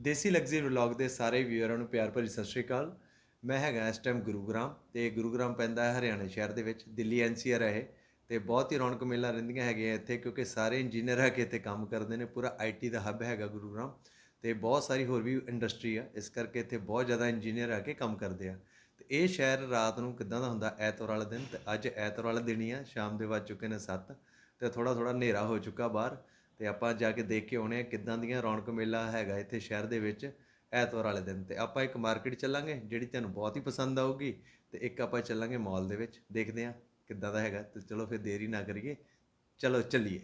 ਦੇਸੀ luxury vlog ਦੇ ਸਾਰੇ ਵੀਅਰਾਂ ਨੂੰ ਪਿਆਰ ਭਰੀ ਸਤਿ ਸ਼੍ਰੀ ਅਕਾਲ। ਮੈਂ ਹੈਗਾ ਇਸ ਟਾਈਮ ਗੁਰੂਗ੍ਰਾਮ ਤੇ ਗੁਰੂਗ੍ਰਾਮ ਪੈਂਦਾ ਹੈ ਹਰਿਆਣਾ ਸ਼ਹਿਰ ਦੇ ਵਿੱਚ, ਦਿੱਲੀ ਐਨਸੀਆਰ ਹੈ ਇਹ ਤੇ ਬਹੁਤ ਹੀ ਰੌਣਕ ਮੇਲਾ ਰਹਿੰਦੀਆਂ ਹੈਗੀਆਂ ਇੱਥੇ ਕਿਉਂਕਿ ਸਾਰੇ ਇੰਜੀਨੀਅਰ ਆ ਕੇ ਇੱਥੇ ਕੰਮ ਕਰਦੇ ਨੇ, ਪੂਰਾ ਆਈਟੀ ਦਾ ਹੱਬ ਹੈਗਾ ਗੁਰੂਗ੍ਰਾਮ ਤੇ ਬਹੁਤ ਸਾਰੀ ਹੋਰ ਵੀ ਇੰਡਸਟਰੀ ਆ, ਇਸ ਕਰਕੇ ਇੱਥੇ ਬਹੁਤ ਜ਼ਿਆਦਾ ਇੰਜੀਨੀਅਰ ਆ ਕੇ ਕੰਮ ਕਰਦੇ ਆ। ਤੇ ਇਹ ਸ਼ਹਿਰ ਰਾਤ ਨੂੰ ਕਿੱਦਾਂ ਦਾ ਹੁੰਦਾ, ਐਤਵਾਰ ਵਾਲੇ ਦਿਨ, ਤੇ ਅੱਜ ਐਤਵਾਰ ਵਾਲੇ ਦਿਨ ਹੀ ਆ, ਸ਼ਾਮ ਦੇ ਵੱਜ ਚੁੱਕੇ ਨੇ 7 ਤੇ ਥੋੜਾ ਥੋੜਾ ਹਨੇਰਾ ਹੋ ਚੁੱਕਾ ਬਾਹਰ ਤੇ ਆਪਾਂ ਜਾ ਕੇ ਦੇਖ ਕੇ ਆਉਣੇ ਆ ਕਿੱਦਾਂ ਦੀਆਂ ਰੌਣਕ ਮੇਲਾ ਹੈਗਾ ਇੱਥੇ ਸ਼ਹਿਰ ਦੇ ਵਿੱਚ ਐਤਵਾਰ ਵਾਲੇ ਦਿਨ ਤੇ। ਆਪਾਂ ਇੱਕ ਮਾਰਕੀਟ ਚੱਲਾਂਗੇ ਜਿਹੜੀ ਤੁਹਾਨੂੰ ਬਹੁਤ ਹੀ ਪਸੰਦ ਆਊਗੀ ਤੇ ਇੱਕ ਆਪਾਂ ਚੱਲਾਂਗੇ ਮਾਲ ਦੇ ਵਿੱਚ। ਦੇਖਦੇ ਆ ਕਿੱਦਾਂ ਦਾ ਹੈਗਾ ਤੇ ਚਲੋ ਫਿਰ ਦੇਰੀ ਨਾ ਕਰੀਏ। ਚਲੋ ਚੱਲੀਏ।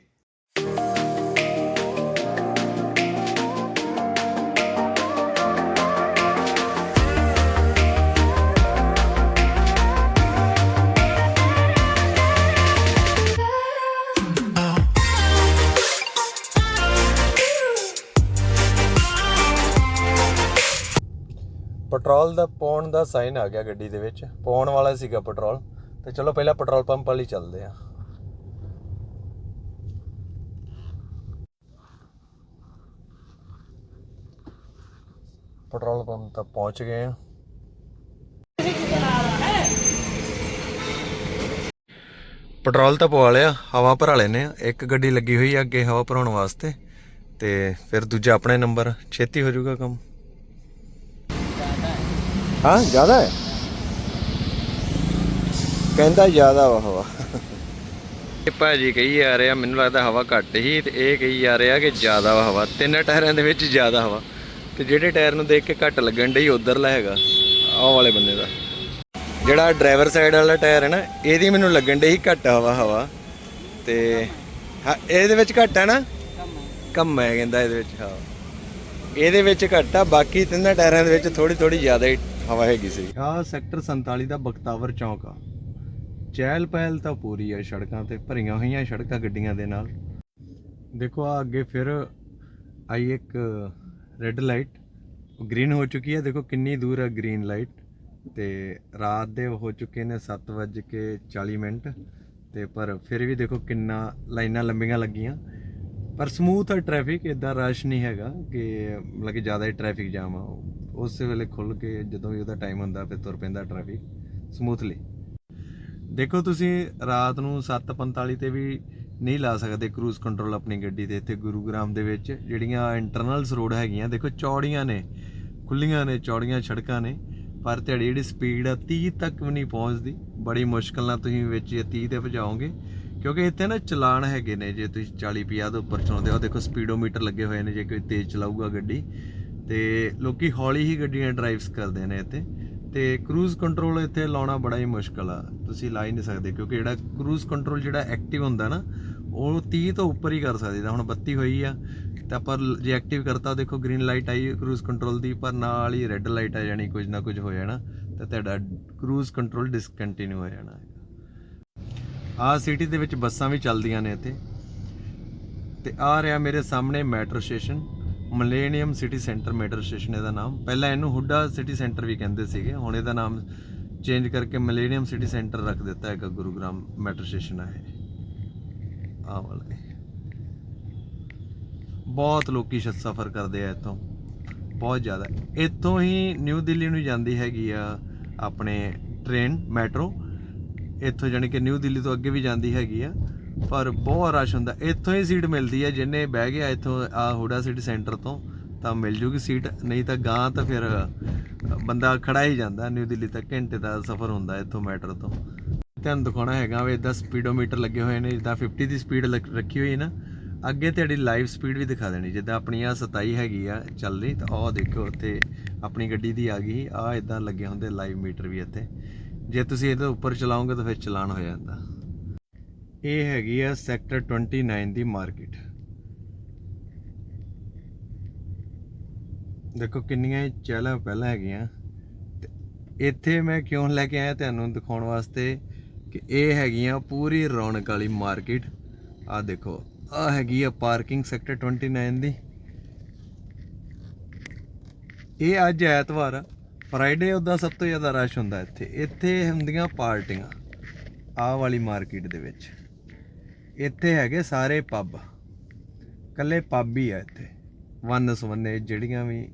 ਪੈਟਰੋਲ ਦਾ ਪਾਉਣ ਦਾ ਸਾਈਨ ਆ ਗਿਆ ਗੱਡੀ ਦੇ ਵਿੱਚ। ਪਾਉਣ ਵਾਲਾ ਸੀਗਾ ਪੈਟਰੋਲ। ਤੇ ਚਲੋ ਪਹਿਲਾਂ ਪੈਟਰੋਲ ਪੰਪ ਵਾਲੀ ਚੱਲਦੇ ਆ ਪੈਟਰੋਲ ਪੰਪ ਤੱਕ ਪਹੁੰਚ ਗਏ ਆ ਪੈਟਰੋਲ ਤਾਂ ਪਵਾ ਲਿਆ, ਹਵਾ ਭਰਾ ਲੈਨੇ ਆ ਇੱਕ ਗੱਡੀ ਲੱਗੀ ਹੋਈ ਆ ਅੱਗੇ ਹਵਾ ਭਰਾਉਣ ਵਾਸਤੇ। ਤੇ ਫਿਰ ਦੂਜਾ ਆਪਣੇ ਨੰਬਰ। ਛੇਤੀ ਹੋ ਜਾਊਗਾ ਕੰਮ। ਹਾਂ, ਜ਼ਿਆਦਾ ਹੈ। ਕਹਿੰਦਾ ਜ਼ਿਆਦਾ ਵਾ ਹਵਾ। ਇਹ ਭਾਜੀ ਕਹੀ ਜਾ ਰਿਹਾ, ਮੈਨੂੰ ਲੱਗਦਾ ਹਵਾ ਘੱਟ ਹੀ ਤੇ ਇਹ ਕਹੀ ਜਾ ਰਿਹਾ ਕਿ ਜ਼ਿਆਦਾ ਵਾ ਹਵਾ। ਤਿੰਨ ਟਾਇਰਾਂ ਦੇ ਵਿੱਚ ਜ਼ਿਆਦਾ ਹਵਾ। ਤੇ ਜਿਹੜੇ ਟਾਇਰ ਨੂੰ ਦੇਖ ਕੇ ਘੱਟ ਲੱਗਣ ਡਈ ਉਧਰਲਾ ਹੈਗਾ, ਆਹ ਵਾਲੇ ਬੰਦੇ ਦਾ। ਜਿਹੜਾ ਡਰਾਈਵਰ ਸਾਈਡ ਵਾਲਾ ਟਾਇਰ ਹੈ ਨਾ, ਇਹਦੀ ਮੈਨੂੰ ਲੱਗਣ ਡਈ ਘੱਟ ਹਵਾ ਹਵਾ। ਤੇ ਹਾਂ, ਇਹਦੇ ਵਿੱਚ ਘੱਟ ਹੈ ਨਾ? ਕਮ ਹੈ, ਕਹਿੰਦਾ ਇਹਦੇ ਵਿੱਚ, ਹਾਂ। ਇਹਦੇ ਵਿੱਚ ਘੱਟ ਆ, ਬਾਕੀ ਤਿੰਨਾਂ ਟਾਇਰਾਂ ਦੇ ਵਿੱਚ ਥੋੜੀ ਥੋੜੀ ਜ਼ਿਆਦਾ ਹੀ ਹਵਾ ਹੈਗੀ ਸੀ। ਆਹ ਸੈਕਟਰ 47 ਦਾ ਬਖਤਾਵਰ ਚੌਂਕ ਆ। ਚਹਿਲ ਪਹਿਲ ਤਾਂ ਪੂਰੀ ਆ ਸੜਕਾਂ ਤੇ, ਭਰੀਆਂ ਹੋਈਆਂ ਸੜਕਾਂ ਗੱਡੀਆਂ ਦੇ ਨਾਲ। ਦੇਖੋ ਆ ਅੱਗੇ ਫਿਰ ਆਈ ਇੱਕ ਰੈੱਡ ਲਾਈਟ ਗ੍ਰੀਨ ਹੋ ਚੁੱਕੀ ਹੈ ਦੇਖੋ ਕਿੰਨੀ ਦੂਰ ਹੈ ਗ੍ਰੀਨ ਲਾਈਟ ਤੇ ਰਾਤ ਦੇ ਹੋ ਚੁੱਕੇ ਨੇ 7:40 ਮਿੰਟ। ਤੇ ਪਰ ਫਿਰ ਵੀ ਦੇਖੋ ਕਿੰਨਾ ਲਾਈਨਾਂ ਲੰਬੀਆਂ ਲੱਗੀਆਂ। ਪਰ ਸਮੂਥ ਹੈ ਟ੍ਰੈਫਿਕ ਇਦਾਂ ਰਸ਼ ਨਹੀਂ ਹੈਗਾ ਕਿ ਮਤਲਬ ਕਿ ਜ਼ਿਆਦਾ ਹੀ ਟ੍ਰੈਫਿਕ ਜਾਮ ਆ। ਉਸ ਵੇਲੇ ਖੁੱਲ ਕੇ ਜਦੋਂ ਵੀ ਉਹਦਾ ਟਾਈਮ ਹੁੰਦਾ, ਫਿਰ ਤੁਰ ਪੈਂਦਾ ਟ੍ਰੈਫਿਕ ਸਮੂਥਲੀ ਦੇਖੋ ਤੁਸੀਂ ਰਾਤ ਨੂੰ 7:45 ਤੇ ਵੀ ਨਹੀਂ ਲਾ ਸਕਦੇ ਕਰੂਜ਼ ਕੰਟਰੋਲ ਆਪਣੀ ਗੱਡੀ ਦੇ ਇੱਥੇ ਗੁਰੂਗ੍ਰਾਮ ਦੇ ਵਿੱਚ ਜਿਹੜੀਆਂ ਇੰਟਰਨਲਸ ਰੋਡ ਹੈਗੀਆਂ, ਦੇਖੋ ਚੌੜੀਆਂ ਨੇ ਖੁੱਲੀਆਂ ਨੇ, ਚੌੜੀਆਂ ਸੜਕਾਂ ਨੇ, ਪਰ ਤੁਹਾਡੀ ਜਿਹੜੀ ਸਪੀਡ ਆ 30 ਤੱਕ ਵੀ ਨਹੀਂ ਪਹੁੰਚਦੀ। ਬੜੀ ਮੁਸ਼ਕਲ ਨਾਲ ਤੁਸੀਂ ਵਿੱਚ ਇਹ 30 ਤੇ ਭਜਾਓਗੇ, ਕਿਉਂਕਿ ਇੱਥੇ ਨਾ ਚਲਾਨ ਹੈਗੇ ਨੇ, ਜੇ ਤੁਸੀਂ 40 50 ਤੋਂ ਉੱਪਰ ਚਲਾਉਂਦੇ ਹੋ ਦੇਖੋ ਸਪੀਡੋਮੀਟਰ ਲੱਗੇ ਹੋਏ ਨੇ, ਜੇ ਕੋਈ ਤੇਜ਼ ਚਲਾਊਗਾ ਗੱਡੀ ਤੇ ਲੋਕੀ ਹੌਲੀ ਹੀ ਗੱਡੀਆਂ ਡਰਾਈਵਸ ਕਰਦੇ ਨੇ ਇੱਥੇ ਤੇ ਕਰੂਜ਼ ਕੰਟਰੋਲ ਇੱਥੇ ਲਾਉਣਾ ਬੜਾ ਹੀ ਮੁਸ਼ਕਲ ਆ। ਤੁਸੀਂ ਲਾ ਹੀ ਨਹੀਂ ਸਕਦੇ ਕਿਉਂਕਿ ਜਿਹੜਾ ਕਰੂਜ਼ ਕੰਟਰੋਲ ਜਿਹੜਾ ਐਕਟਿਵ ਹੁੰਦਾ ਨਾ, ਉਹ 30 ਤੋਂ ਉੱਪਰ ਹੀ ਕਰ ਸਕਦੇ। ਹੁਣ ਬੱਤੀ ਹੋਈ ਆ, ਤਾਂ ਪਰ ਜੇ ਐਕਟਿਵ ਕਰਤਾ, ਦੇਖੋ ਗ੍ਰੀਨ ਲਾਈਟ ਆਈ ਕਰੂਜ਼ ਕੰਟਰੋਲ ਦੀ, ਪਰ ਨਾਲ ਹੀ ਰੈੱਡ ਲਾਈਟ ਆ ਜਾਣੀ, ਕੁਝ ਨਾ ਕੁਝ ਹੋ ਜਾਣਾ, ਤਾਂ ਤੁਹਾਡਾ ਕਰੂਜ਼ ਕੰਟਰੋਲ ਡਿਸਕੰਟੀਨਿਊ ਹੋ ਜਾਣਾ ਆ ਸਿਟੀ ਦੇ ਵਿੱਚ ਬੱਸਾਂ ਵੀ ਚੱਲਦੀਆਂ ਨੇ ਇੱਥੇ। ਤੇ ਆ ਰਿਹਾ ਮੇਰੇ ਸਾਹਮਣੇ metro station millennium city centre metro station ਇਹਦਾ ਨਾਮ। ਪਹਿਲਾਂ ਇਹਨੂੰ ਹੁੱਡਾ ਸਿਟੀ ਸੈਂਟਰ ਵੀ ਕਹਿੰਦੇ ਸੀਗੇ। ਹੁਣ ਇਹਦਾ ਨਾਮ ਚੇਂਜ ਕਰਕੇ ਮਲੇਨੀਅਮ ਸਿਟੀ ਸੈਂਟਰ ਰੱਖ ਦਿੱਤਾ ਹੈਗਾ ਗੁਰੂਗ੍ਰਾਮ ਮੈਟਰੋ ਸਟੇਸ਼ਨ ਹੈ ਇਹ। ਵਾਲਾ ਬਹੁਤ ਲੋਕੀ ਸਫ਼ਰ ਕਰਦੇ ਆ ਇੱਥੋਂ। ਬਹੁਤ ਜ਼ਿਆਦਾ। ਇੱਥੋਂ ਹੀ ਨਿਊ ਦਿੱਲੀ ਨੂੰ ਜਾਂਦੀ ਹੈਗੀ ਆ ਆਪਣੇ ਟ੍ਰੇਨ ਮੈਟਰੋ ਇੱਥੋਂ ਜਾਣੀ ਕਿ ਨਿਊ ਦਿੱਲੀ ਤੋਂ ਅੱਗੇ ਵੀ ਜਾਂਦੀ ਹੈਗੀ ਆ। ਪਰ ਬਹੁਤ ਰਸ਼ ਹੁੰਦਾ। ਇੱਥੋਂ ਹੀ ਸੀਟ ਮਿਲਦੀ ਹੈ, ਜਿੰਨੇ ਬਹਿ ਗਿਆ ਇੱਥੋਂ ਆ ਹੁਡਾ ਸਿਟੀ ਸੈਂਟਰ ਤੋਂ, ਤਾਂ ਮਿਲ ਜੂਗੀ ਸੀਟ ਨਹੀਂ ਤਾਂ ਗਾਂ ਤਾਂ ਫਿਰ, ਬੰਦਾ ਖੜਾ ਹੀ ਜਾਂਦਾ। ਨਿਊ ਦਿੱਲੀ ਤੱਕ ਘੰਟੇ ਦਾ ਸਫ਼ਰ ਹੁੰਦਾ ਇੱਥੋਂ ਮੈਟਰੋ ਤੋਂ। ਤੁਹਾਨੂੰ ਦਿਖਾਉਣਾ ਹੈਗਾ ਵੀ ਇਦਾਂ ਸਪੀਡੋਮੀਟਰ ਲੱਗੇ ਹੋਏ ਨੇ, ਜਿੱਦਾਂ 50 ਦੀ ਸਪੀਡ ਰੱਖੀ ਹੋਈ ਨਾ, ਅੱਗੇ ਤੁਹਾਡੀ ਲਾਈਵ ਸਪੀਡ ਵੀ ਦਿਖਾ ਦੇਣੀ, ਜਿੱਦਾਂ ਆਪਣੀ ਆ 27 ਹੈਗੀ ਆ ਚੱਲ ਰਹੀ ਤਾਂ ਆਹ ਦੇਖੋ ਉੱਥੇ ਆਪਣੀ ਗੱਡੀ ਦੀ ਆ ਗਈ ਆ ਇਦਾਂ ਲੱਗੇ ਹੁੰਦੇ ਲਾਈਵ ਮੀਟਰ ਵੀ ਇੱਥੇ। ਜੇ ਤੁਸੀਂ ਇਹਦੇ ਉੱਪਰ ਚਲਾਓਗੇ ਤਾਂ ਫਿਰ ਚਲਾਨ ਹੋ ਜਾਂਦਾ। ਇਹ ਹੈਗੀ ਆ ਸੈਕਟਰ 29 ਦੀ ਮਾਰਕੀਟ। ਦੇਖੋ ਕਿੰਨੀਆਂ ਚਹਿਲਾਂ ਪਹਿਲਾਂ ਹੈਗੀਆਂ। ਤੇ ਇੱਥੇ ਮੈਂ ਕਿਉਂ ਲੈ ਕੇ ਆਇਆ ਤੁਹਾਨੂੰ ਦਿਖਾਉਣ ਵਾਸਤੇ ਕਿ ਇਹ ਹੈਗੀਆਂ ਪੂਰੀ ਰੌਣਕ ਵਾਲੀ ਮਾਰਕੀਟ। ਆ ਦੇਖੋ ਆ ਹੈਗੀ ਆ ਪਾਰਕਿੰਗ ਸੈਕਟਰ 29 ਦੀ। ਇਹ ਅੱਜ ਐਤਵਾਰ ਆ, ਫਰਾਈਡੇ ਉਹਦਾ ਸਭ ਤੋਂ ਜ਼ਿਆਦਾ ਰਸ਼ ਹੁੰਦਾ ਇੱਥੇ। ਇੱਥੇ ਹੁੰਦੀਆਂ ਪਾਰਟੀਆਂ, ਆਹ ਵਾਲੀ ਮਾਰਕੀਟ ਦੇ ਵਿੱਚ। ਇੱਥੇ ਹੈਗੇ ਸਾਰੇ ਪੱਬ ਕੱਲੇ ਪੱਬ ਹੀ ਆ ਇੱਥੇ। ਵੰਨ ਸਵੰਨੇ ਜਿਹੜੀਆਂ ਵੀ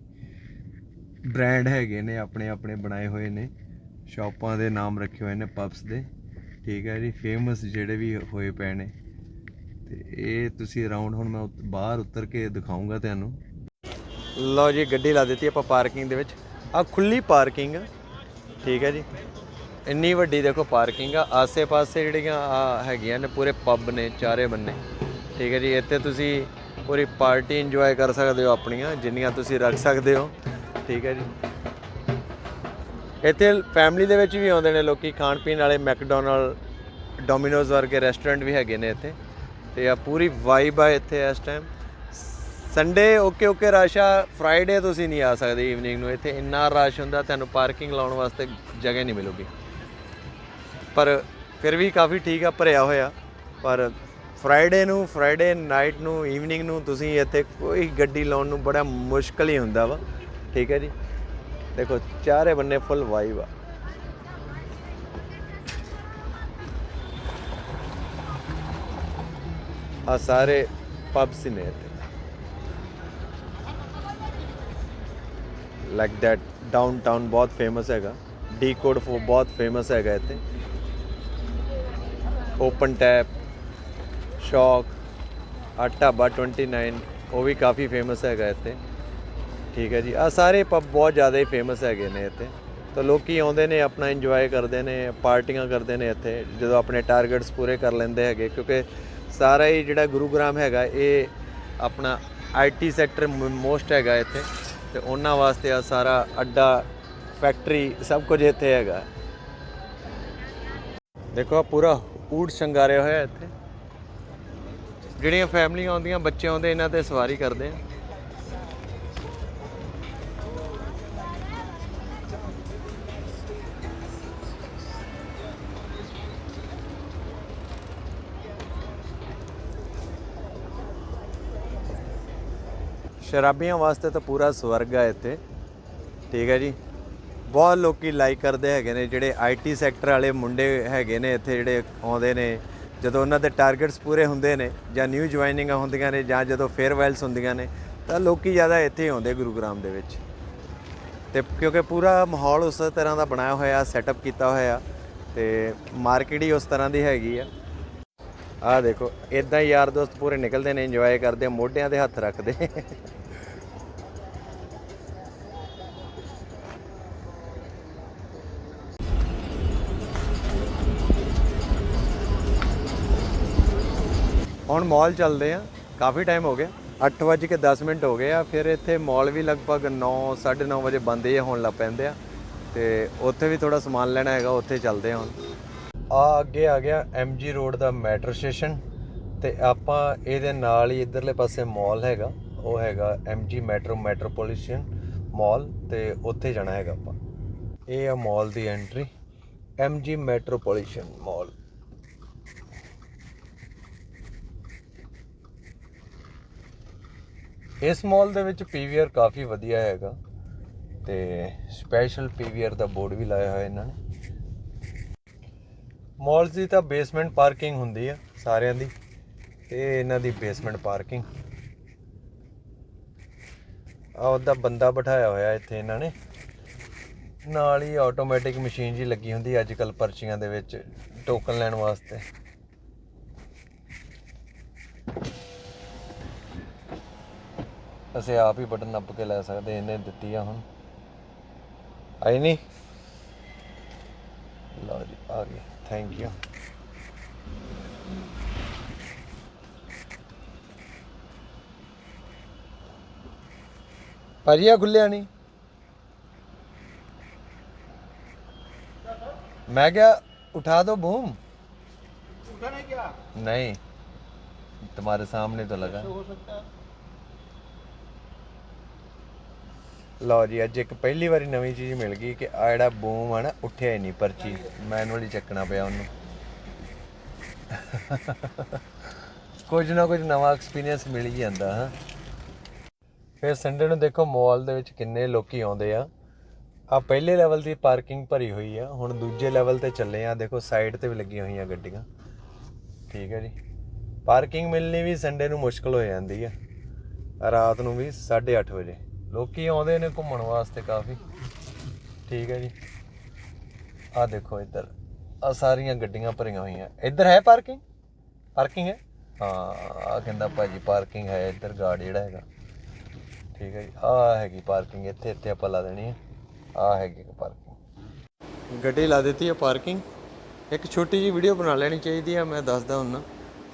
ਬ੍ਰਾਂਡ ਹੈਗੇ ਨੇ, ਆਪਣੇ ਆਪਣੇ ਬਣਾਏ ਹੋਏ ਨੇ। ਸ਼ਾਪਾਂ ਦੇ ਨਾਮ ਰੱਖੇ ਹੋਏ ਨੇ ਪਬਸ ਦੇ। ਠੀਕ ਹੈ ਜੀ ਫੇਮਸ ਜਿਹੜੇ ਵੀ ਹੋਏ ਪਏ ਨੇ। ਤੇ ਇਹ ਤੁਸੀਂ ਅਰਾਊਂਡ ਹੁਣ ਮੈਂ ਉੱਤ- ਬਾਹਰ ਉਤਰ ਕੇ ਦਿਖਾਉਂਗਾ ਤੁਹਾਨੂੰ। ਲਓ ਜੀ, ਗੱਡੀ ਲਾ ਦਿੱਤੀ ਆਪਾਂ ਪਾਰਕਿੰਗ ਦੇ ਵਿੱਚ। ਆ ਖੁੱਲੀ ਪਾਰਕਿੰਗ ਠੀਕ ਹੈ ਜੀ। ਇੰਨੀ ਵੱਡੀ ਦੇਖੋ ਪਾਰਕਿੰਗ ਆ, ਆਸੇ-ਪਾਸੇ ਜਿਹੜੀਆਂ, ਆ, ਹੈਗੀਆਂ ਨੇ ਪੂਰੇ ਪੱਬ ਨੇ, ਚਾਰੇ ਬੰਨੇ। ਠੀਕ ਹੈ ਜੀ, ਇੱਥੇ ਤੁਸੀਂ ਪੂਰੀ ਪਾਰਟੀ ਇੰਜੋਏ ਕਰ ਸਕਦੇ ਹੋ ਆਪਣੀਆਂ, ਜਿੰਨੀਆਂ ਤੁਸੀਂ ਰੱਖ ਸਕਦੇ ਹੋ। ਠੀਕ ਹੈ ਜੀ। ਇੱਥੇ ਫੈਮਿਲੀ ਦੇ ਵਿੱਚ ਵੀ ਆਉਂਦੇ ਨੇ ਲੋਕੀ, ਖਾਣ ਪੀਣ ਵਾਲੇ ਮੈਕਡੋਨਲ, ਡੋਮਿਨੋਜ਼ ਵਰਗੇ ਰੈਸਟੋਰੈਂਟ ਵੀ ਹੈਗੇ ਨੇ ਇੱਥੇ। ਤੇ ਆ ਪੂਰੀ ਵਾਈਬ ਆ ਇੱਥੇ ਇਸ time Sunday okay okay rush ਆ ਫਰਾਈਡੇ ਤੁਸੀਂ ਨਹੀਂ ਆ ਸਕਦੇ ਈਵਨਿੰਗ ਨੂੰ। ਇੱਥੇ ਇੰਨਾ ਰਸ਼ ਹੁੰਦਾ, ਤੁਹਾਨੂੰ ਪਾਰਕਿੰਗ ਲਾਉਣ ਵਾਸਤੇ ਜਗ੍ਹਾ ਨਹੀਂ ਮਿਲੂਗੀ। ਪਰ ਫਿਰ ਵੀ ਕਾਫੀ ਠੀਕ ਆ, ਭਰਿਆ ਹੋਇਆ। ਪਰ ਫਰਾਈਡੇ ਨੂੰ ਫਰਾਈਡੇ ਨਾਈਟ ਨੂੰ ਈਵਨਿੰਗ ਨੂੰ ਤੁਸੀਂ ਇੱਥੇ ਕੋਈ ਗੱਡੀ ਲਾਉਣ ਨੂੰ ਬੜਾ ਮੁਸ਼ਕਲ ਹੀ ਹੁੰਦਾ ਵਾ। ਠੀਕ ਹੈ ਜੀ? ਦੇਖੋ, ਚਾਰੇ ਬੰਨੇ ਫੁੱਲ ਵਾਈਬ ਆ। ਆ ਸਾਰੇ ਪਬਸ ਨੇ ਇੱਥੇ। ਲਾਈਕ ਦੈਟ ਡਾਊਨਟਾਊਨ ਬਹੁਤ ਫੇਮਸ ਹੈਗਾ। ਡੀ ਕੋਡ ਫੋ ਬਹੁਤ ਫੇਮਸ ਹੈਗਾ ਇੱਥੇ। ਓਪਨ ਟੈਪ ਸ਼ੌਕ ਆ ਢਾਬਾ 29 ਉਹ ਵੀ ਕਾਫੀ ਫੇਮਸ ਹੈਗਾ ਇੱਥੇ। ਠੀਕ ਹੈ ਜੀ ਆ ਸਾਰੇ ਪਬ ਬਹੁਤ ਜ਼ਿਆਦਾ ਹੀ ਫੇਮਸ ਹੈਗੇ ਨੇ ਇੱਥੇ। ਤਾਂ ਲੋਕੀ ਆਉਂਦੇ ਨੇ, ਆਪਣਾ ਇੰਜੋਏ ਕਰਦੇ ਨੇ, ਪਾਰਟੀਆਂ ਕਰਦੇ ਨੇ ਇੱਥੇ, ਜਦੋਂ ਆਪਣੇ ਟਾਰਗੇਟਸ ਪੂਰੇ ਕਰ ਲੈਂਦੇ ਹੈਗੇ। ਕਿਉਂਕਿ ਸਾਰਾ ਹੀ ਜਿਹੜਾ ਗੁਰੂਗ੍ਰਾਮ ਹੈਗਾ, ਇਹ ਆਪਣਾ ਆਈਟੀ ਸੈਕਟਰ ਮੋਸਟ ਹੈਗਾ ਇੱਥੇ। ਤੇ ਉਹਨਾਂ ਵਾਸਤੇ ਆ ਸਾਰਾ ਅੱਡਾ ਫੈਕਟਰੀ ਸਭ ਕੁਝ ਇੱਥੇ ਹੈਗਾ। ਦੇਖੋ ਆਹ ਪੂਰਾ ਊਟ ਸ਼ੰਗਾਰਿਆ ਹੋਇਆ ਇੱਥੇ। ਜਿਹੜੀਆਂ ਫੈਮਲੀਆਂ ਆਉਂਦੀਆਂ, ਬੱਚੇ ਆਉਂਦੇ, ਇਹਨਾਂ ਤੇ ਸਵਾਰੀ ਕਰਦੇ ਆ। ਸ਼ਰਾਬੀਆਂ ਵਾਸਤੇ ਤਾਂ ਪੂਰਾ ਸਵਰਗ ਆ ਇੱਥੇ। ਠੀਕ ਹੈ ਜੀ। ਬਹੁਤ ਲੋਕੀ ਲਾਈਕ ਕਰਦੇ ਹੈਗੇ ਨੇ, ਜਿਹੜੇ ਆਈਟੀ ਸੈਕਟਰ ਵਾਲੇ ਮੁੰਡੇ ਹੈਗੇ ਨੇ ਇੱਥੇ ਜਿਹੜੇ ਆਉਂਦੇ ਨੇ, ਜਦੋਂ ਉਹਨਾਂ ਦੇ ਟਾਰਗੇਟਸ ਪੂਰੇ ਹੁੰਦੇ ਨੇ, ਜਾਂ ਨਿਊ ਜੁਆਇਨਿੰਗਾਂ ਹੁੰਦੀਆਂ ਨੇ, ਜਾਂ ਜਦੋਂ ਫੇਅਰਵੈਲਸ ਹੁੰਦੀਆਂ ਨੇ, ਤਾਂ ਲੋਕੀ ਜ਼ਿਆਦਾ ਇੱਥੇ ਹੀ ਆਉਂਦੇ ਗੁਰੂਗ੍ਰਾਮ ਦੇ ਵਿੱਚ। ਤੇ ਕਿਉਂਕਿ ਪੂਰਾ ਮਾਹੌਲ ਉਸ ਤਰ੍ਹਾਂ ਦਾ ਬਣਾਇਆ ਹੋਇਆ ਸੈਟਅਪ ਕੀਤਾ ਹੋਇਆ, ਤੇ ਮਾਰਕੀਟ ਹੀ ਉਸ ਤਰ੍ਹਾਂ ਦੀ ਹੈਗੀ ਆ। ਆਹ ਦੇਖੋ ਇਦਾਂ ਹੀ ਯਾਰ ਦੋਸਤ ਪੂਰੇ ਨਿਕਲਦੇ ਨੇ ਇੰਜੋਏ ਕਰਦੇ ਮੋਢਿਆਂ ਦੇ ਹੱਥ ਰੱਖਦੇ। ਹੁਣ ਮਾਲ ਚੱਲਦੇ ਆ, ਕਾਫੀ ਟਾਈਮ ਹੋ ਗਿਆ। 8 ਵਜੇ ਕੇ 10 ਮਿੰਟ ਹੋ ਗਏ ਆ, ਫਿਰ ਇੱਥੇ ਮਾਲ ਵੀ ਲਗਭਗ 9 9:30 ਵਜੇ ਬੰਦ ਹੀ ਹੋਣ ਲੱਗ ਪੈਂਦੇ ਆ। ਤੇ ਉੱਥੇ ਵੀ ਥੋੜਾ ਸਮਾਨ ਲੈਣਾ ਹੈਗਾ, ਉੱਥੇ ਚੱਲਦੇ ਆ ਹੁਣ। ਆ ਅੱਗੇ ਆ ਗਿਆ MG ਰੋਡ ਦਾ ਮੈਟਰੋ ਸਟੇਸ਼ਨ। ਤੇ ਆਪਾਂ ਇਹਦੇ ਨਾਲ ਹੀ ਇਧਰਲੇ ਪਾਸੇ ਮਾਲ ਹੈਗਾ, ਉਹ ਹੈਗਾ MG ਮੈਟਰੋ ਮੈਟਰੋਪੋਲੀਟਨ ਮਾਲ ਤੇ ਉੱਥੇ ਜਾਣਾ ਹੈਗਾ ਆਪਾਂ। ਇਹ ਆ ਮਾਲ ਦੀ ਐਂਟਰੀ MG ਮੈਟਰੋਪੋਲੀਟਨ ਮਾਲ ਇਸ ਮਾਲ ਦੇ ਵਿੱਚ ਪੀਵੀਆਰ ਕਾਫੀ ਵਧੀਆ ਹੈਗਾ ਤੇ ਸਪੈਸ਼ਲ ਪੀਵੀਆਰ ਦਾ ਬੋਰਡ ਵੀ ਲਾਇਆ ਹੋਇਆ ਇਹਨਾਂ ਨੇ। ਮਾਲਸ ਦੀ ਤਾਂ ਬੇਸਮੈਂਟ ਪਾਰਕਿੰਗ ਹੁੰਦੀ ਆ ਸਾਰਿਆਂ ਦੀ ਤੇ ਇਹਨਾਂ ਦੀ ਬੇਸਮੈਂਟ ਪਾਰਕਿੰਗ ਆ ਉਹਦਾ ਬੰਦਾ ਬਿਠਾਇਆ ਹੋਇਆ ਇੱਥੇ ਇਹਨਾਂ ਨੇ। ਨਾਲ ਹੀ ਆਟੋਮੈਟਿਕ ਮਸ਼ੀਨ ਜੀ ਲੱਗੀ ਹੁੰਦੀ ਅੱਜ ਕੱਲ ਪਰਚੀਆਂ ਦੇ ਵਿੱਚ ਟੋਕਨ ਲੈਣ ਵਾਸਤੇ। ਅਸੀਂ ਆਪ ਹੀ ਬਟਨ ਨੱਪ ਕੇ ਲੈ ਸਕਦੇ ਇਹਨੇ ਦਿੱਤੀ ਆ ਹੁਣ ਆਈ ਨਹੀਂ ਲਓ ਜੀ ਆ ਗਈ ਥੈਂਕ ਯੂ ਭਾਜੀ ਆ ਖੁੱਲਿਆ ਨਹੀਂ मैं क्या उठा दो बूम उठा नहीं क्या नहीं तुम्हारे सामने तो लगा हो सकता है ਲਓ ਜੀ, ਅੱਜ ਇੱਕ ਪਹਿਲੀ ਵਾਰੀ ਨਵੀਂ ਚੀਜ਼ ਮਿਲ ਗਈ ਕਿ ਆ ਜਿਹੜਾ ਬੂਮ ਆ ਨਾ, ਉੱਠਿਆ ਹੀ ਨਹੀਂ ਪਰਚੀ। ਮੈਨੂਅਲੀ ਚੱਕਣਾ ਪਿਆ ਉਹਨੂੰ। ਕੁਝ ਨਾ ਕੁਝ ਨਵਾਂ ਐਕਸਪੀਰੀਅੰਸ ਮਿਲ ਹੀ ਜਾਂਦਾ, ਹਾਂ। ਫਿਰ ਸੰਡੇ ਨੂੰ ਦੇਖੋ ਮਾਲ ਦੇ ਵਿੱਚ ਕਿੰਨੇ ਲੋਕੀ ਆਉਂਦੇ ਆ। ਆ ਪਹਿਲੇ ਲੈਵਲ ਦੀ ਪਾਰਕਿੰਗ ਭਰੀ ਹੋਈ ਆ, ਹੁਣ ਦੂਜੇ ਲੈਵਲ ਤੇ ਚੱਲੇ ਆ। ਦੇਖੋ ਸਾਈਡ ਤੇ ਵੀ ਲੱਗੀਆਂ ਹੋਈਆਂ ਗੱਡੀਆਂ। ਠੀਕ ਹੈ ਜੀ। ਪਾਰਕਿੰਗ ਮਿਲਣੀ ਵੀ ਸੰਡੇ ਨੂੰ ਮੁਸ਼ਕਲ ਹੋ ਜਾਂਦੀ ਆ। ਰਾਤ ਨੂੰ ਵੀ 8:30 ਵਜੇ। ਲੋਕੀ ਆਉਂਦੇ ਨੇ ਘੁੰਮਣ ਵਾਸਤੇ ਕਾਫੀ। ਠੀਕ ਹੈ ਜੀ। ਆ ਦੇਖੋ ਇੱਧਰ। ਆ ਸਾਰੀਆਂ ਗੱਡੀਆਂ ਭਰੀਆਂ ਹੋਈਆਂ। ਇੱਧਰ ਹੈ ਪਾਰਕਿੰਗ ਪਾਰਕਿੰਗ ਹੈ? ਹਾਂ ਆ ਕਹਿੰਦਾ ਭਾਜੀ ਪਾਰਕਿੰਗ ਹੈ ਇੱਧਰ ਗਾਰਡ ਜਿਹੜਾ ਹੈਗਾ। ਠੀਕ ਹੈ ਜੀ। ਆ ਹੈਗੀ ਪਾਰਕਿੰਗ ਇੱਥੇ ਇੱਥੇ ਆਪਾਂ ਲਾ ਦੇਣੀ ਹੈ। ਆ ਹੈਗੀ ਪਾਰਕਿੰਗ ਗੱਡੀ ਲਾ ਦਿੱਤੀ ਹੈ ਪਾਰਕਿੰਗ ਇੱਕ ਛੋਟੀ ਜੀ ਵੀਡੀਓ ਬਣਾ ਲੈਣੀ ਚਾਹੀਦੀ ਆ ਮੈਂ ਦੱਸਦਾ ਹੁੰਨਾ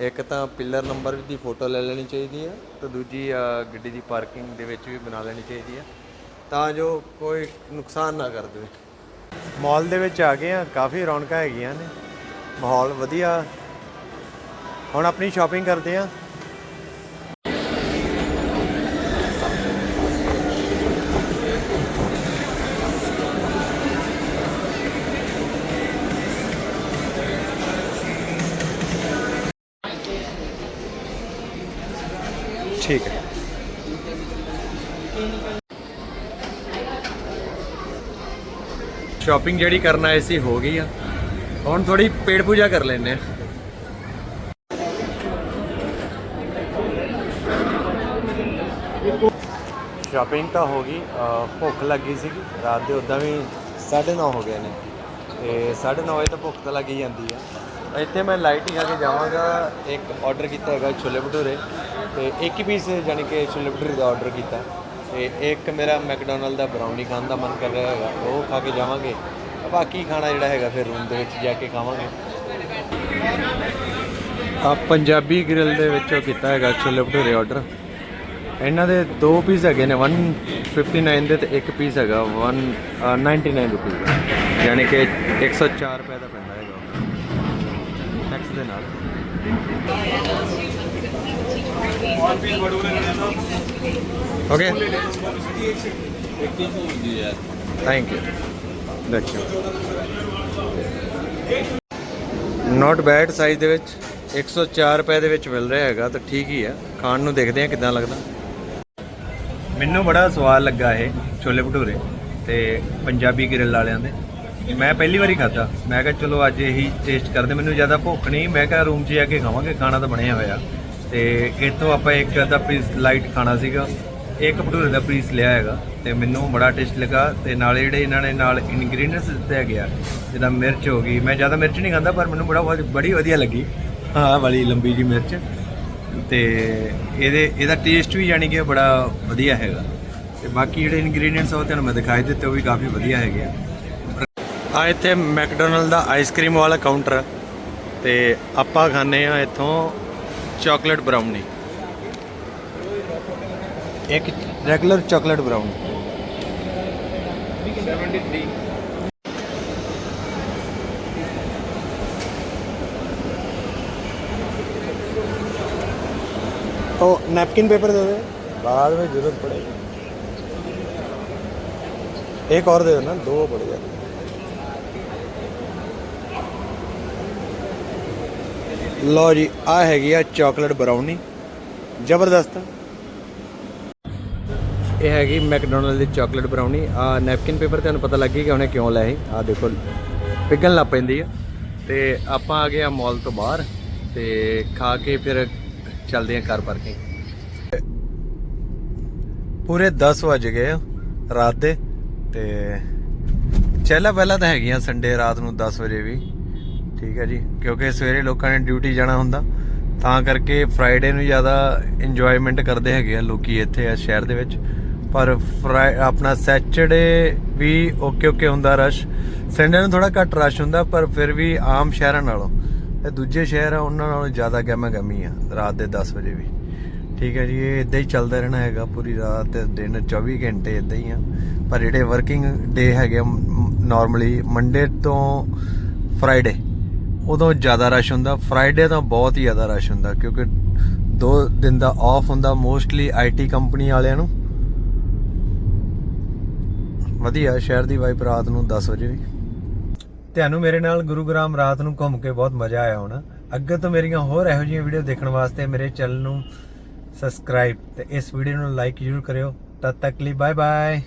ਇੱਕ ਤਾਂ ਪਿਲਰ ਨੰਬਰ ਦੀ ਫੋਟੋ ਲੈ ਲੈਣੀ ਚਾਹੀਦੀ ਆ ਤੇ ਦੂਜੀ ਗੱਡੀ ਦੀ ਪਾਰਕਿੰਗ ਦੇ ਵਿੱਚ ਵੀ ਬਣਾ ਲੈਣੀ ਚਾਹੀਦੀ ਆ। ਤਾਂ ਜੋ ਕੋਈ ਨੁਕਸਾਨ ਨਾ ਕਰ ਦੇਵੇ। ਮਾਲ ਦੇ ਵਿੱਚ ਆ ਗਏ ਆ, ਕਾਫੀ ਰੌਣਕਾਂ ਹੈਗੀਆਂ ਨੇ। ਮਾਹੌਲ ਵਧੀਆ। ਹੁਣ ਆਪਣੀ ਸ਼ਾਪਿੰਗ ਕਰਦੇ ਆ। ਠੀਕ ਹੈ। ਸ਼ਾਪਿੰਗ ਜਿਹੜੀ ਕਰਨ ਆਏ ਸੀ, ਹੋ ਗਈ ਆ। ਹੁਣ ਥੋੜੀ ਪੇੜ ਪੂਜਾ ਕਰ ਲੈਨੇ ਆ। ਸ਼ਾਪਿੰਗ ਤਾਂ ਹੋ ਗਈ, ਅਹ, ਭੁੱਖ ਲੱਗੀ ਸੀਗੀ। ਰਾਤ ਦੇ ਉਦਾਂ ਵੀ 9:30 ਹੋ ਗਏ ਨੇ। ਤੇ 9:30 ਵਜੇ ਤਾਂ ਭੁੱਖ ਤਾਂ ਲੱਗ ਹੀ ਜਾਂਦੀ ਆ। ਇੱਥੇ ਮੈਂ ਲਾਈਟ ਹੀ ਖਾ ਕੇ ਜਾਵਾਂਗਾ। ਇੱਕ ਆਰਡਰ ਕੀਤਾ ਹੈਗਾ ਛੋਲੇ ਭਟੂਰੇ। ਤੇ ਇੱਕ ਹੀ ਪੀਸ ਯਾਨੀ ਕਿ ਛੋਲੇ ਭਟੂਰੇ ਦਾ ਆਰਡਰ ਕੀਤਾ। ਤੇ ਇੱਕ ਮੇਰਾ ਮੈਕਡੋਨਲਡ ਦਾ ਬਰਾਊਨੀ ਖਾਣ ਦਾ ਮਨ ਕਰ ਰਿਹਾ ਹੈਗਾ। ਉਹ ਖਾ ਕੇ ਜਾਵਾਂਗੇ। ਬਾਕੀ ਖਾਣਾ ਜਿਹੜਾ ਹੈਗਾ ਫਿਰ ਰੂਮ ਦੇ ਵਿੱਚ ਜਾ ਕੇ ਖਾਵਾਂਗੇ। ਆ ਪੰਜਾਬੀ ਗ੍ਰਿਲ ਦੇ ਵਿੱਚੋਂ ਕੀਤਾ ਹੈਗਾ ਛੋਲੇ ਭਟੂਰੇ ਆਰਡਰ ਇਹਨਾਂ ਦੇ ਦੋ ਪੀਸ ਹੈਗੇ ਨੇ 159 ਦੇ ਤੇ ਇੱਕ ਪੀਸ ਹੈਗਾ 199 ਰੁਪਏ ਦਾ। ਯਾਨੀ ਕਿ 104 ਰੁਪਏ ਦਾ ਪੈਂਦਾ ਹੈਗਾ। ਟੈਕਸ ਦੇ ਨਾਲ। ਓਕੇ ਥੈਂਕ ਯੂ ਦੇਖਿਓ ਨਾਟ ਬੈਡ ਸਾਈਜ਼ ਦੇ ਵਿੱਚ। 104 ਰੁਪਏ ਦੇ ਵਿੱਚ ਮਿਲ ਰਿਹਾ ਹੈਗਾ, ਤਾਂ ਠੀਕ ਹੀ ਆ। ਖਾਣ ਨੂੰ ਦੇਖਦੇ ਆ ਕਿਦਾਂ ਲੱਗਦਾ। ਮੈਨੂੰ ਬੜਾ ਸਵਾਦ ਲੱਗਾ ਇਹ ਛੋਲੇ ਭਟੂਰੇ ਤੇ ਪੰਜਾਬੀ ਗ੍ਰਿਲ ਵਾਲਿਆਂ ਦੇ। ਮੈਂ ਪਹਿਲੀ ਵਾਰੀ ਖਾਦਾ ਮੈਂ ਕਿਹਾ, ਚਲੋ ਅੱਜ ਇਹੀ ਟੇਸਟ ਕਰਦੇ। ਮੈਨੂੰ ਜ਼ਿਆਦਾ ਭੁੱਖ ਨਹੀਂ। ਮੈਂ ਕਿਹਾ ਰੂਮ 'ਚ ਜਾ ਕੇ ਖਾਵਾਂਗੇ। ਖਾਣਾ ਤਾਂ ਬਣਿਆ ਹੋਇਆ। ਤੇ ਇੱਥੋਂ ਆਪਾਂ ਇੱਕ ਅੱਧਾ ਪੀਸ ਲਾਈਟ ਖਾਣਾ ਸੀਗਾ। ਇੱਕ ਭਟੂਰੇ ਦਾ ਪੀਸ ਲਿਆ ਹੈਗਾ ਤੇ ਮੈਨੂੰ ਬੜਾ ਟੇਸਟ ਲੱਗਾ ਤੇ ਨਾਲੇ ਜਿਹੜੇ ਇਹਨਾਂ ਨੇ ਨਾਲ ਇਨਗਰੀਡੀਅੰਟਸ ਦਿੱਤੇ ਹੈਗੇ ਆ, ਜਿੱਦਾਂ ਮਿਰਚ ਹੋ ਗਈ। ਮੈਂ ਜ਼ਿਆਦਾ ਮਿਰਚ ਨਹੀਂ ਖਾਂਦਾ, ਪਰ ਮੈਨੂੰ ਬੜਾ ਬਹੁਤ- ਬੜੀ ਵਧੀਆ ਲੱਗੀ। ਹਾਂ ਵਾਲੀ ਲੰਬੀ ਜੀ ਮਿਰਚ। ਤੇ ਇਹਦੇ, ਇਹਦਾ ਟੇਸਟ ਵੀ ਯਾਨੀ ਕਿ ਬੜਾ ਵਧੀਆ ਹੈਗਾ। ਤੇ ਬਾਕੀ ਜਿਹੜੇ ਇਨਗਰੀਡੀਐਂਟਸ ਉਹ ਤੁਹਾਨੂੰ ਮੈਂ ਦਿਖਾਈ ਦਿੱਤੇ, ਉਹ ਵੀ ਕਾਫੀ ਵਧੀਆ ਹੈਗੇ ਆ। ਆ ਇੱਥੇ ਮੈਕਡੋਨਲਡ ਦਾ ਆਈਸਕ੍ਰੀਮ ਵਾਲਾ ਕਾਊਂਟਰ ਤੇ ਆਪਾਂ ਖਾਣੇ ਆ ਇੱਥੋਂ ਚਾਕਲੇਟ ਬਰਾਊਨੀ ਇੱਕ ਰੈਗੂਲਰ ਚਾਕਲੇਟ ਬਰਾਊਨੀ 73 ਉਹ ਨੈਪਕਿਨ पेपर ਦੇ दे। बाद में जरूरत पड़ेगी। एक और ਦੇ देना ਦੋ पड़ जाते ਲਓ ਜੀ, ਆ ਹੈਗੀ ਆ ਚਾਕਲੇਟ ਬਰਾਊਨੀ। ਜ਼ਬਰਦਸਤ। ਇਹ ਹੈਗੀ ਮੈਕਡੋਨਲਡ ਦੀ ਚਾਕਲੇਟ ਬਰਾਊਨੀ। ਆ ਨੈਪਕਿਨ ਪੇਪਰ ਤੁਹਾਨੂੰ ਪਤਾ ਲੱਗੀ ਕਿ ਉਹਨੇ ਕਿਉਂ ਲਿਆ ਸੀ। ਆ ਦੇਖੋ ਪਿਘਲਣ ਲੱਗ ਪੈਂਦੀ ਆ। ਤੇ ਆਪਾਂ ਆ ਗਏ ਆ ਮਾਲ ਤੋਂ ਬਾਹਰ ਤੇ ਖਾ ਕੇ ਫਿਰ ਚੱਲਦੇ ਆ ਕਾਰ ਪਾਰਕਿੰਗ ਪੂਰੇ 10 ਵਜ ਗਏ ਆ ਰਾਤ ਦੇ ਤੇ ਚਹਿਲਾ ਪਹਿਲਾਂ ਤਾਂ ਹੈਗੀਆਂ ਸੰਡੇ ਰਾਤ ਨੂੰ 10 ਵਜੇ ਵੀ। ਠੀਕ ਹੈ ਜੀ, ਕਿਉਂਕਿ ਸਵੇਰੇ ਲੋਕਾਂ ਨੇ ਡਿਊਟੀ ਜਾਣਾ ਹੁੰਦਾ, ਤਾਂ ਕਰਕੇ ਫਰਾਈਡੇ ਨੂੰ ਜ਼ਿਆਦਾ ਇੰਜੋਇਮੈਂਟ ਕਰਦੇ ਹੈਗੇ ਆ ਲੋਕੀ ਇੱਥੇ ਆ ਸ਼ਹਿਰ ਦੇ ਵਿੱਚ। ਪਰ ਫਰਾਈ ਆਪਣਾ ਸੈਚਰਡੇ ਵੀ ਓਕੇ ਓਕੇ ਹੁੰਦਾ ਰਸ਼ ਸੰਡੇ ਨੂੰ ਥੋੜਾ ਘੱਟ ਰਸ਼ ਹੁੰਦਾ, ਪਰ ਫਿਰ ਵੀ ਆਮ ਸ਼ਹਿਰਾਂ ਨਾਲੋਂ। ਤੇ ਦੂਜੇ ਸ਼ਹਿਰ ਆ, ਉਹਨਾਂ ਨਾਲੋਂ ਜ਼ਿਆਦਾ ਗਹਿਮਾ ਗਮੀ ਆ, ਰਾਤ ਦੇ 10 ਵਜੇ ਵੀ। ਠੀਕ ਹੈ ਜੀ, ਇਹ ਇਦਾਂ ਹੀ ਚੱਲਦਾ ਰਹਿਣਾ ਹੈਗਾ, ਪੂਰੀ ਰਾਤ ਤੇ ਦਿਨ 24 ਘੰਟੇ ਇਦਾਂ ਹੀ ਆ। ਪਰ ਜਿਹੜੇ ਵਰਕਿੰਗ ਡੇ ਹੈਗੇ ਨਾਰਮਲੀ ਮੰਡੇ ਤੋਂ ਫਰਾਈਡੇ ਉਦੋਂ ਜ਼ਿਆਦਾ ਰਸ਼ ਹੁੰਦਾ ਫਰਾਈਡੇ ਤਾਂ ਬਹੁਤ ਹੀ ਜ਼ਿਆਦਾ ਰਸ਼ ਹੁੰਦਾ, ਕਿਉਂਕਿ ਦੋ ਦਿਨ ਦਾ ਆਫ ਹੁੰਦਾ ਮੋਸਟਲੀ ਆਈਟੀ ਕੰਪਨੀ ਵਾਲਿਆਂ ਨੂੰ। ਵਧੀਆ, ਸ਼ਹਿਰ ਦੀ ਵਾਈਬ ਰਾਤ ਨੂੰ 10 ਵਜੇ ਵੀ। ਤੁਹਾਨੂੰ ਮੇਰੇ ਨਾਲ ਗੁਰੂਗ੍ਰਾਮ ਰਾਤ ਨੂੰ ਘੁੰਮ ਕੇ ਬਹੁਤ ਮਜ਼ਾ ਆਇਆ ਹੋਣਾ। ਅੱਗੇ ਤੋਂ ਮੇਰੀਆਂ ਹੋਰ ਇਹੋ ਜਿਹੀਆਂ ਵੀਡੀਓ ਦੇਖਣ ਵਾਸਤੇ ਮੇਰੇ ਚੈਨਲ ਨੂੰ ਸਬਸਕ੍ਰਾਈਬ ਤੇ ਇਸ ਵੀਡੀਓ ਨੂੰ ਲਾਈਕ ਜ਼ਰੂਰ ਕਰਿਓ। ਤਦ ਤੱਕ ਲਈ ਬਾਏ ਬਾਏ